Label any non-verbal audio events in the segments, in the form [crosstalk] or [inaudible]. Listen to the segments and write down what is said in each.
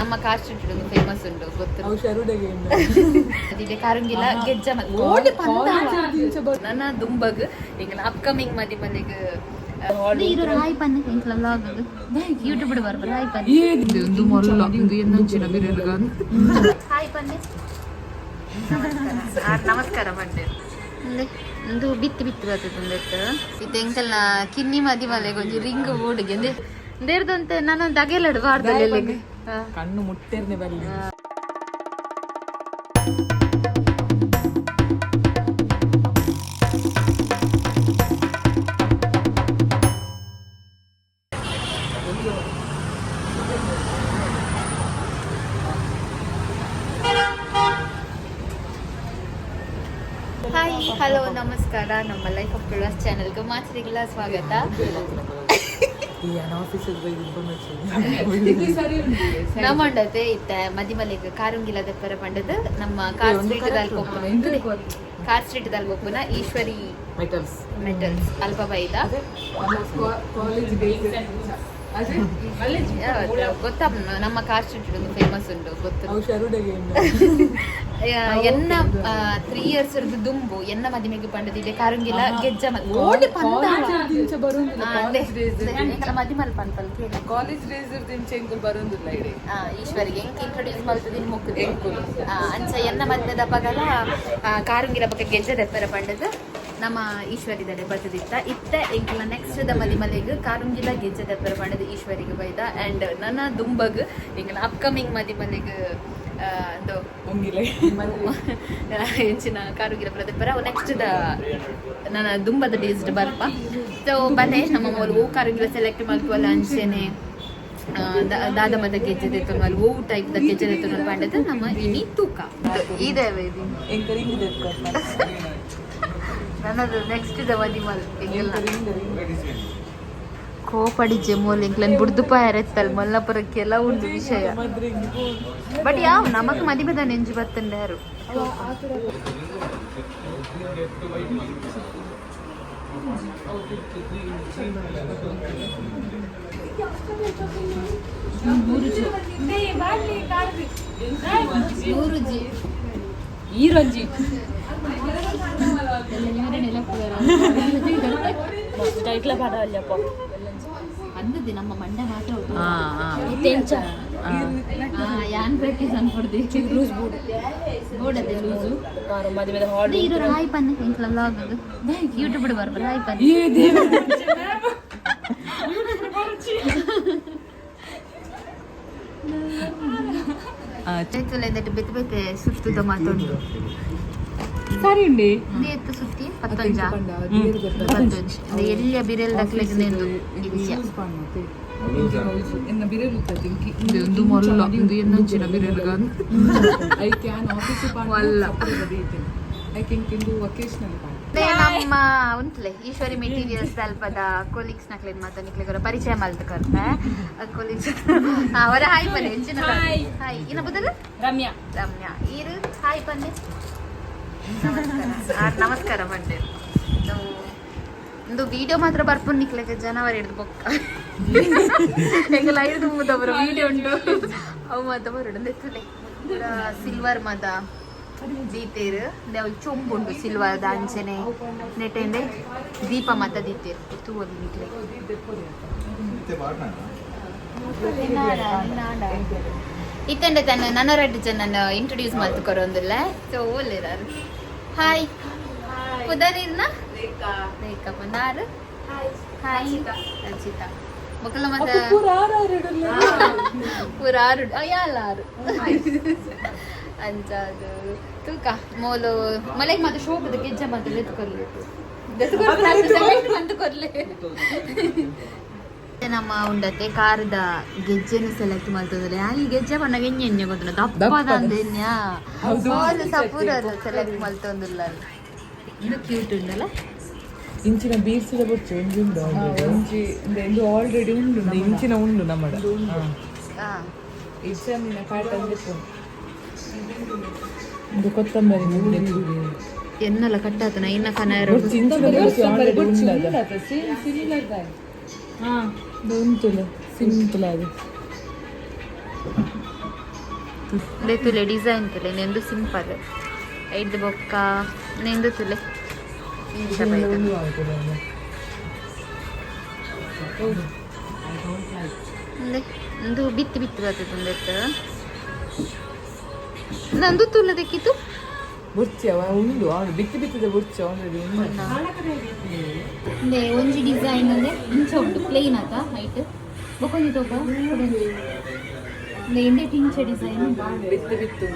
ನಮ್ಮ ಒಂದು ಫೇಮಸ್ ಉಂಟು ಗೊತ್ತು? ಅದಿದೆ ಕಾರಂಗಿಲ್ಲ ಗೆಜ್ಜ ಓಡಿ ನನ್ನ ದುಂಬಗ್ ಈಗ ಅಪ್ಕಮಿಂಗ್ ಮದಿ ಮನೆಗೆ ಇಂಕ್ಲ ವ್ಲಾಗ್ ಯೂಟ್ಯೂಬ್ ಒಂದು ಮೊಲ್ಲ? ಇದು ಎನ್ನಂಚಿನ ಹಾಯ್ ನಮಸ್ಕಾರ. ನಮಸ್ಕಾರ ಪಂಡೆ ಬಿತ್ತು ಬಿತ್ತು ಬರ್ತದೆ ಒಂದೆಟ್ಟು ಇದು ಎಂಕಲ್ನ ಕಿನ್ನಿ ಮದಿ ಮಲೆಗೆ ಒಂದು ರಿಂಗ್ ಓಡಿಗೆ. ದೇರ್ದಂತೆ ನಾನು ದಗೆಲಡು ಬಾರ್ದಲ್ಲಿ ಕಣ್ಣು ಮುಟ್ಟೆರ್ನೆ ಬಲ್ಲಿ ಹಾಯ್ ಹಲೋ ನಮಸ್ಕಾರ. ನಮ್ಮ ಲೈಫ್ ಆಫ್ ಚಾನಲ್ಗೆ ಮಾತಿರಿಗೆಲ್ಲ ಸ್ವಾಗತ. ಈ ಇನ್ಫಾರ್ಮೇಶನ್ ನಮ್ಮಂಡತೆ ಇತ್ತ ಮದಿ ಮಲೆಗೆ ಕಾರುಂಗಿಲ್ಲದ ಪರ ಪಂಡದ ನಮ್ಮ ಕಾರ್ ಸ್ಟ್ರೀಟ್ ದಲ್ಲಿ ಕಾರ್ ಸ್ಟ್ರೀಟ್ ದಲ್ಲಿ ಈಶ್ವರಿ ಮೆಟಲ್ಸ್ ಮೆಟಲ್ಸ್ ಅಲ್ಪ ಬೈದ ಕಾಲೇಜ್ ಗೊತ್ತಾ ನಮ್ಮ ಕಾರ್ ಸ್ಟ್ರೀಟ್ ಒಂದು ಫೇಮಸ್ ಉಂಟು ಗೊತ್ತು. [laughs] ಎನ್ನ ತ್ರೀ ಇಯರ್ಸ್ ಇರ್ದು ದುಂಬು ಎನ್ನ ಮದಿಮೆಗೆ ಪಂಡದಿದೆ ಕಾರುಂಗಿಲ್ಲ ಗೆಜ್ಜ ಓಡಿ ಪಂದ ಬರೋದಿಲ್ಲ ಆ, ಅದೇ. ಎಂಕಲ ಮದಿ ಮಲ್ ಪಂಪಲ್ ಕೇಳಿ ಕಾಲೇಜ್ ಡೇಸ್ ಇರ್ತೀನಿ ಎಂಕುಲ್ ಬರೋದಿಲ್ಲ ಇಡೀ ಆ, ಈಶ್ವರಿಗೆ ಹೆಂಗ್ ಇಂಟ್ರೊಡ್ಯೂಸ್ ಮಾಡ್ತದೆ ಮುಕ್ಕದ ಆ, ಅಂಚ ಎನ್ನ ಮದ್ಯದ ಪಂಡದ. ನಮ್ಮ ಈಶ್ವರಿದರೆ ಬರ್ತದಿತ್ತ ಇತ್ತ ಎಂಕಲ ನೆಕ್ಸ್ಟ್ ದ ಮದಿ ಮಲೆಗ್ ಕಾರುಂಗಿಲ ಗೆಜ್ಜೆ ಪ್ರಮಾಣದ ಈಶ್ವರಿಗೆ ಬೈದ. ಅಂಡ್ ನನ್ನ ದುಂಬಗ್ ಎಂಕಲ ಅಪ್ಕಮಿಂಗ್ ಮದಿ ಮಲೆಗ್ ಒಂದು ಹೆಚ್ಚಿನ ಕಾರುಗಿರ ಪ್ರದೆಪ್ಪರ ನೆಕ್ಸ್ಟ್ ದ ನನ್ನ ದುಂಬದ ಡೇಸ್ಡ್ ಬರ್ಪ. ಸೊ ಬಲೆ ನಮ್ಮ ಮೂಲ ಓ ಕಾರುಗಿರ ಸೆಲೆಕ್ಟ್ ಮಾಡ್ಕೋಲ್ಲ ಅಂಚೆನೆ. ದಾದ ಮದ ಗೆಜ್ಜೆ ಎತ್ತೊಂದು ಓ ಟೈಪ್ ದ ಗೆಜ್ಜೆ ತೆತ್ತೊಂದು ಪಂಡದ ನಮ್ಮ ಇನಿ ತೂಕ. ಇದೆ ನನ್ನದು ನೆಕ್ಸ್ಟ್ ದ ಮದಿ ಮಲ್ ಎಂಗೆಲ್ಲ ಕೋಪಡಿ ಜೆಮೋಲ್ ಎಂಕ್ಲನ್ ಬುಡ್ದುಪಾಯ ಎತ್ತಲ್ ಮಲ್ಲಪುರಕ್ಕೆಲ್ಲ ಉಂಟು ವಿಷಯ ಬಟ್ ಯಾವ ನಮಕ್ ಮದಿಮೆದ ನೆಂಜು ಬತ್ತಂಡ ಯಾರು ನೂರುಜಿ ಈರಂಜಿ ಟೈಟ್ಲ ಪಾಡ ಅಲ್ಲಪ್ಪ ಅಂದದ್ದು ನಮ್ಮ ಮಂಡ್ಯ ಮಾತ್ರ ಉಂಟು. ಹಾ ಹಾ ತೆಂಚ ಆ, ಯಾನ್ ಪ್ರಾಕ್ಟೀಸ್ ಅನ್ಕೊಡ್ದಿ ಲೂಸ್ ಬೂಡ್ ಬೂಡದೆ ಲೂಸು ಮದುವೆ ಹಾಲ್ ಇರೋ ಹಾಯ್ ಪನ್ನ ಇಂಕ್ಲ ವ್ಲಾಗ್ ಯೂಟ್ಯೂಬ್ ಬರ್ಬಲ್ಲ ಹಾಯ್ ಪನ್ನ ಈ ದೇವ ಚೈತಲ ಎಂದಟ್ಟು ಬೆತ್ತ ಬೆತ್ತೆ ಸುತ್ತುದ ಮಾತುಂಟು ಸರಿ ಉಂಡಿ ಎತ್ತು ಸುತ್ತಿ ಪತ್ತೊಂಜ ಪತ್ತೊಂಜ ಬಿರೆಲ್ ಎನ್ನ ತಿಂಕಿ. ಒಂದು ಮೊಲ್ಲ ಎನ್ನಂಚಿನ ಐ ಕ್ಯಾನ್ ಆಫೀಸ್ ಮಲ್ಲ. ಐ ಥಿಂಕ್ ಇಂದು ವೊಕೇಶನಲ್ ನಮ್ಮ ಈಶ್ವರಿ ಮೆಟೀರಿಯಲ್ಸ್ ಅಲ್ಪದ ಕೊಲೀಗ್ಸ್ ನಕ್ಲೆಗ್ ಮಾತಾಡ್ಲಿಕ್ಕೆ ಪರಿಚಯ ಮಲ್ತ ಕರ್ತೆ ಕೊಲೀಗ್ಸ್ ಅವರ ಹಾಯ್ ಪನ್ನೆ ಹೆಂಚಿನ ಹಾಯ್ ಇನ್ನ ಬದಲು ರಮ್ಯಾ. ರಮ್ಯಾ. ಇರು ಹಾಯ್ ಪನ್ನೆ ನಮಸ್ಕಾರ. ನಾವು ಒಂದು ವಿಡಿಯೋ ಮಾತ್ರ ಬರ್ಪುನ್ ನಿಕ್ಲೆಗೆ ಜನವರಿ ಹಿಡ್ದು ಬೊಕ್ಕ. ಹೆಂಗಲ್ಲ, ಐದು ಮುದವರ ವಿಡಿಯೋ ಉಂಟು. ಅವು ಮಾತ ಬರೋಡು ಎತ್ತಲೆ ಸಿಲ್ವರ್ ಮದ ದೀತೇರು ಅವ್ಳು ಚೊಂಬು ಸಿಲ್ವರ್ ಸಿಲ್ವರ್ದ ಅಂಚನೆ ನೆಟ್ಟೆಂದೆ ದೀಪ ಮತ ದೀತೇರು ತೂ ಒಂದು ನಿಕ್ಲೆ. ಇತ್ತಂಡೆ ತನ್ನ, ನನ್ನ ರೆಡ್ ಜನ ಇಂಟ್ರೊಡ್ಯೂಸ್ ಮಾಡ್ಕೊರೋ ಒಂದಿಲ್ಲ ಸೊ ಓಲಿರಾರು ಹಾಯ್ ಕುದರಿನ ರೇಖಾ ನಾರು ಹಾಯ್ ರಚಿತಾ ಮಕ್ಕಳ ಮತ್ತೆ ಪುರಾರು ಯಾಲಾರು ಅಂಜಾದು. ತೂಕ ಮೋಲು ಮಲೆಗೆ ಮತ್ತೆ ಶೋಕದ ಗೆಜ್ಜೆ ಮತ್ತೆ ಎತ್ಕೊರ್ಲಿ ಅಂತ ಕೊರ್ಲೆ ನಮ್ಮ ಉಂಡತೆ ಕಾರದ ಗೆಜ್ಜೆನು ಸೆಲೆಕ್ಟ್ ಮಾಡ್ತದ್ರೆ ಅಲ್ಲಿ ಗೆಜ್ಜೆ ಬಣ್ಣ ಎಣ್ಣೆ ಎಣ್ಣೆ ಗೊತ್ತಿಲ್ಲ ದಪ್ಪದ ಅಂದೆನ್ಯ ಸೋಲು ಸಪೂರರು ಸೆಲೆಕ್ಟ್ ಮಾಡ್ತೊಂದಿಲ್ಲ ಇದು ಕ್ಯೂಟ್ ಉಂಡಲ್ಲ ಇಂಚಿನ ಬೀರ್ಸಿದ ಬೊಚ್ಚು ಒಂಜಿ ಉಂಡು ಒಂಜಿ ಇಂದು ಆಲ್ರೆಡಿ ಉಂಡು ಇಂಚಿನ ಉಂಡು ನಮ್ಮಡ ಇಚ್ಚಂದಿನ ಪ್ಯಾಟರ್ನ್ ಇದು ಕೊತ್ತಂಬರಿ ಎನ್ನಲ್ಲ ಕಟ್ಟಾತನ ಇನ್ನ ಕನ ಎರಡು ಉಂಡದ. ಹಾ. ಉಂಟುಲ್ಲ ಸಿಂಪಲ್ ಅದು. ಇಂದೆ ತುಲೆ ಡಿಸೈನ್ ತುಲೆ ನೆಂದು ಸಿಂಪಲ್. ಐದು ಬೊಕ್ಕ ನೆಂದು ತುಲೆ. ಒಂದು ಅದು. ಬಿತ್ತು ಬಿತ್ತು ಬರ್ತದೆ ನಂದು ತುಲ ದಕ್ಕಿತ್ತು ಬುರ್ಚಿ ಅವ ಉಂಡು ಅವನು ಬಿತ್ತಿ ಬಿತ್ತಿದ ಬುರ್ಚಿ ಆಲ್ರೆಡಿ ಉಂಡು ಇಂದೆ ಒಂಜಿ ಡಿಸೈನ್ ಅಂದ್ರೆ ಇಂಚ ಉಂಟು ಪ್ಲೇನ್ ಆತ ಹೈಟ್ ಬೊಕೊಂದಿ ತೋಪ ಇಂದೆ ಇಂದೆ ಟಿಂಚ ಡಿಸೈನ್ ಬಿತ್ತು ಬಿತ್ತು.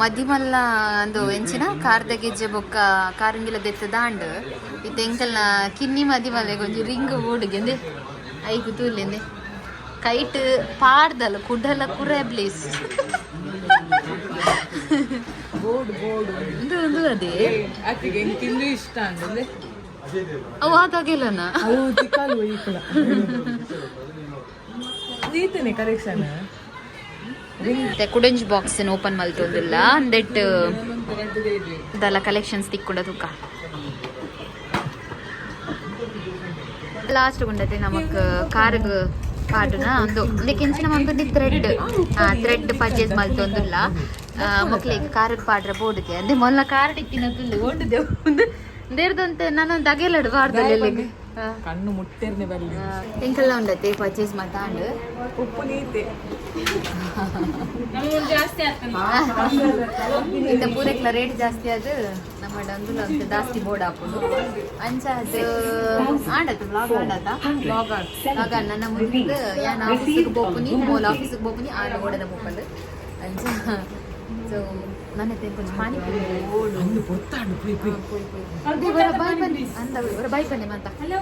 ಮದಿಮಲ್ಲ ಅಂದು ಎಂಚಿನ ಕಾರ್ದ ಗೆಜ್ಜೆ ಬೊಕ್ಕ ಕಾರಂಗಿಲ ದೆತ್ತ ದಾಂಡ್ ಇತ್ತೆ ಎಂಕಲ್ನ ಕಿನ್ನಿ ಮದಿಮಲೆ ಗೊಂಜಿ ರಿಂಗ್ ಓಡ್ ಅಂದೆ. ಐಕು ತೂಲೆಂದೆ ಕೈಟ್ ಪಾಡ್ದಲ್ಲ ಕುಡಲ ಕುರೆ ಪ್ಲೇಸ್ ಬೋರ್ಡ್ ಬೋರ್ಡ್. ಇದು ಒಂದು ಅದೇ. ಆಕೆಗೆ ಹೆಂಗ್ ತಿಂದು ಇಷ್ಟ ಅಂದ್ರೆ ಅವು ಆದಾಗೆಲ್ಲನ? ಅವು ತಿಕ್ಕಾಲು ಈಕಲ ನೀತನೆ ಕರೆಕ್ಷನ್? ಮತ್ತೆ ಕುಡಂಜ್ ಬಾಕ್ಸ್ ಓಪನ್ ಮಲ್ತೊಂದಿಲ್ಲ ದಟ್ ದಲ್ಲ ಕಲೆಕ್ಷನ್ಸ್ ತಿಕ್ಕೊಂಡ ತೂಕ ಲಾಸ್ಟ್ ಗುಂಡತೆ ನಮಕ್ ಕಾರ್ಗ್ ಪಾಡುನ ಒಂದು. ಕೆಂಚಿನ ಒಂದು ಥ್ರೆಡ್ ಥ್ರೆಡ್ ಪರ್ಚೇಸ್ ಮಲ್ತೊಂದಿಲ್ಲ ಮಕ್ಳಿಗೆ ಕಾರ್ಗ್ ಪಾಡ್ರ ಬೋರ್ಡ್ಗೆ. ಅಂದ್ರೆ ಮೊಲ್ಲ ಕಾರ್ಡ್ ಇಕ್ಕಿನ ತುಲ್ಲು ಓಡಿದೆವು ಒಂದು ದೇರ್ದಂತೆ ನಾನು ದಗೆಲಡು ಬಾರ್ದಲ್ಲಿ ಕಣ್ಣು ಮುಟ್ಟಿರ್ನೆ ಬಲ್ಲಿ ಎಂಕಲ್ಲ ಉಂಡತೆ ಪರ್ಚೇಸ್ ಮಾತಾಂಡು ಉಪ್ಪು ನೀತೆ ಇಂದ ಪೂರಕ್ಲ ರೇಟ್ ಜಾಸ್ತಿ ಅದು ನಮ್ಮ ಡಂಗುಲ ಅಂತ ಜಾಸ್ತಿ ಬೋರ್ಡ್ ಹಾಕೋದು ಅಂಚ ಅದು ಆಡತ್ತು ಬ್ಲಾಗ್ ಆಡತ್ತ ಬ್ಲಾಗ್ ಆಗ ನನ್ನ ಮುಂದೆ ಯಾನ್ ಆಫೀಸಿಗೆ ಬೋಪುನಿ ಮೋಲ್ ಆಫೀಸಿಗೆ ಬೋಪುನಿ ಆಡ ಓಡದ ಬೋಪಲ್ ಅಂಚ ಸೊ ನನ್ನ ಕೊಂಚ ಪಾನಿಪುರಿ ಓಡು ಒಂದು ಗೊತ್ತಾಡು ಪುಯ್ ಪುಯ್ ಬಾಯ್ ಬನ್ನಿ ಅಂದ ಇವರ ಬಾಯ್ ಬನ್ನಿ ಮಂತ ಹಲೋ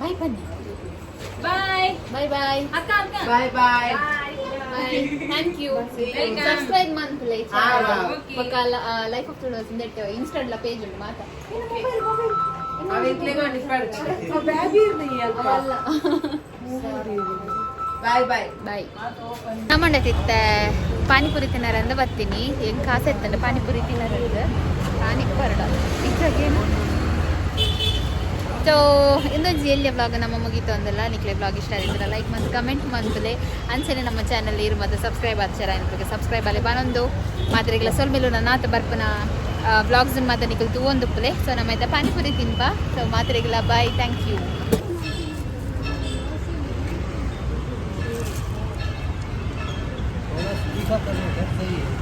ಬಾಯ್ ಬನ್ನಿ bye bye bye bye bye Bye. Thank you. Subscribe monthly. ఒక life of టుడోస్ that Instagram page ఉంది మాట ಬಾಯ್ ಬಾಯ್ ತಿತ್ತ ಪಾನಿಪುರಿ ತಿನ್ನರಂದ ಬರ್ತೀನಿ. ಹೆಂಗ್ ಕಾಸು ಎತ್ತಂಡ ಪಾನಿಪುರಿ ತಿನ್ನರಂದ ಪಾನಿಕ್ ಬರಡ ಸೊ ಎಲ್ಲಿಯ ಬ್ಲಾಗ್ ನಮ್ಮ ಮುಗೀತು ಅಂದಲ್ಲ ನಿಕ್ಲೆ ಬ್ಲಾಗ್ ಇಷ್ಟ ಆಗಿದ್ರೆ ಲೈಕ್ ಮತ್ತು ಕಮೆಂಟ್ ಮಾಡ್ಬಲೆ ಅನ್ಸನೆ ನಮ್ಮ ಚಾನಲ್ ಇರು ಮತ್ತು ಸಬ್ಸ್ಕ್ರೈಬ್ ಆಗ್ತಾರ ಅನ್ಬೇಕು ಸಬ್ಸ್ಕ್ರೈಬ್ ಅಲ್ಲಿ ಬಾನೊಂದು ಮಾತ್ರೆಗಳ ನನ್ನ ಆತ ಬರ್ಪನ ಬ್ಲಾಗ್ಸ್ ಮಾತ್ರ ನಿಕ್ಲು ತೂ ಒಂದು ಪುಲೆ. ಸೊ ನಮ್ಮ ಆಯ್ತಾ ಪಾನಿಪುರಿ ತಿನ್ಬಾ ಸೊ ಮಾತ್ರೆಗಳ ಬಾಯ್ ಥ್ಯಾಂಕ್ ಯು 说的也可以。